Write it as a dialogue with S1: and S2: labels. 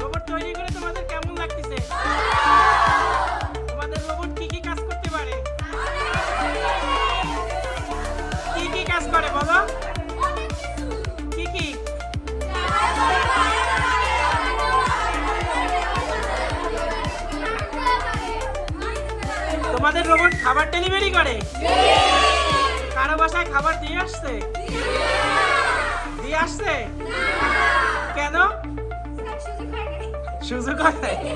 S1: Robot তৈরি করে তোমাদের কেমন লাগতেছে? তোমাদের রোবট কি কি কাজ করতে পারে? কি কি কাজ করে বলো? কি তোমাদের রোবট খাবার ডেলিভারি করে? কারও বাসায় খাবার দিয়ে আসছে? দিয়ে আসছে? ना? शिवचं काय नाही